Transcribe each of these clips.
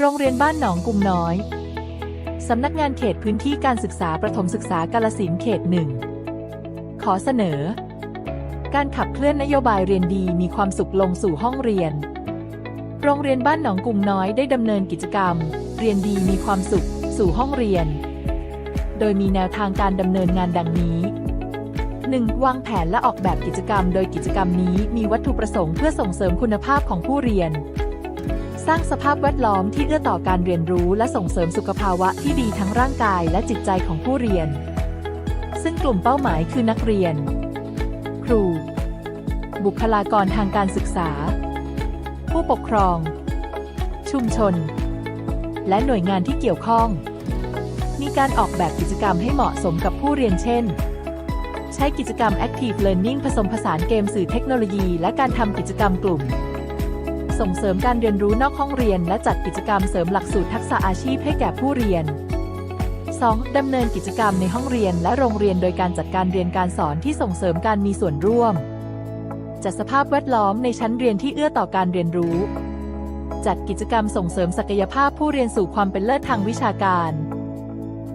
โรงเรียนบ้านหนองกุมน้อย สำนักงานเขตพื้นที่การศึกษาประถมศึกษากาลสินเขตหนึ่ง ขอเสนอ การขับเคลื่อนนโยบายเรียนดีมีความสุขลงสู่ห้องเรียน โรงเรียนบ้านหนองกุมน้อยได้ดำเนินกิจกรรม เรียนดีมีความสุข สู่ห้องเรียน โดยมีแนวทางการดำเนินงานดังนี้ 1. วางแผนและออกแบบกิจกรรม โดยกิจกรรมนี้มีวัตถุประสงค์เพื่อส่งเสริมคุณภาพของผู้เรียน สร้างสภาพแวดล้อมที่เอื้อต่อการเรียนรู้และส่งเสริมสุขภาวะที่ดีทั้งร่างกายและจิตใจของผู้เรียน ซึ่งกลุ่มเป้าหมายคือนักเรียน ครู บุคลากรทางการศึกษา ผู้ปกครอง ชุมชน และหน่วยงานที่เกี่ยวข้อง มีการออกแบบกิจกรรมให้เหมาะสมกับผู้เรียนเช่นใช้กิจกรรม Active Learning ผสมผสานเกมสื่อเทคโนโลยี และการทำกิจกรรมกลุ่ม ส่งเสริมการเรียนรู้นอกห้องเรียน และจัดกิจกรรมเสริมหลักสูตรทักษะอาชีพให้แก่ผู้เรียน 2. ดำเนินกิจกรรมในห้องเรียนและโรงเรียนโดยการจัดการเรียนการสอนที่ส่งเสริมการมีส่วนร่วม จัดสภาพแวดล้อมในชั้นเรียนที่เอื้อต่อการเรียนรู้ จัดกิจกรรมส่งเสริมศักยภาพผู้เรียนสู่ความเป็นเลิศทางวิชาการ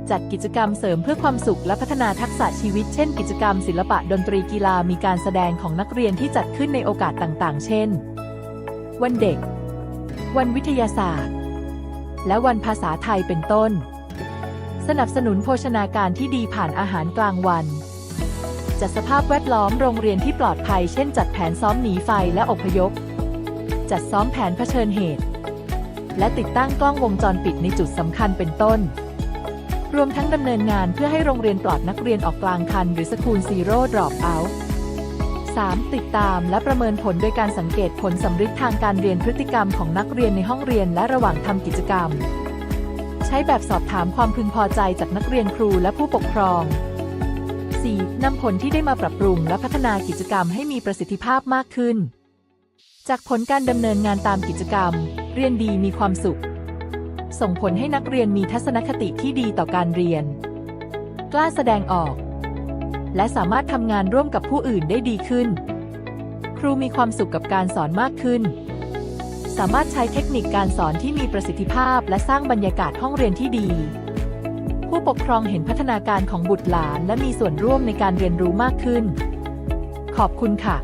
จัดกิจกรรมเสริมเพื่อความสุขและพัฒนาทักษะชีวิต เช่น กิจกรรมศิลปะดนตรีกีฬามีการแสดงของนักเรียนที่จัดขึ้นในโอกาสต่าง ๆ เช่น วันเด็ก วันวิทยาศาสตร์ และวันภาษาไทยเป็นต้น สนับสนุนโภชนาการที่ดีผ่านอาหารกลางวัน จัดสภาพแวดล้อมโรงเรียนที่ปลอดภัย เช่นจัดแผนซ้อมหนีไฟและอพยพ จัดซ้อมแผนเผชิญเหตุ และติดตั้งกล้องวงจรปิดในจุดสำคัญเป็นต้นรวมทั้งดำเนินงานเพื่อให้โรงเรียนปลอดนักเรียนออกกลางคัน หรือสคูลซีโร่ดรอปเอาท์ 3. ติดตามและประเมินผลโดยการสังเกตผลสำฤทธิ์ทางการเรียนพฤติกรรมของนักเรียนในห้องเรียนและระหว่างทำกิจกรรม ใช้แบบสอบถามความพึงพอใจจากนักเรียนครูและผู้ปกครอง 4. นำผลที่ได้มาปรับปรุงและพัฒนากิจกรรมให้มีประสิทธิภาพมากขึ้น จากผลการดำเนินงานตามกิจกรรม เรียนดีมีความสุข ส่งผลให้นักเรียนมีทัศนคติที่ดีต่อการเรียน กล้าแสดงออก และสามารถทำงานร่วมกับผู้อื่นได้ดีขึ้น ครูมีความสุขกับการสอนมากขึ้น สามารถใช้เทคนิคการสอนที่มีประสิทธิภาพ และสร้างบรรยากาศห้องเรียนที่ดี ผู้ปกครองเห็นพัฒนาการของบุตรหลาน และมีส่วนร่วมในการเรียนรู้มากขึ้น ขอบคุณค่ะ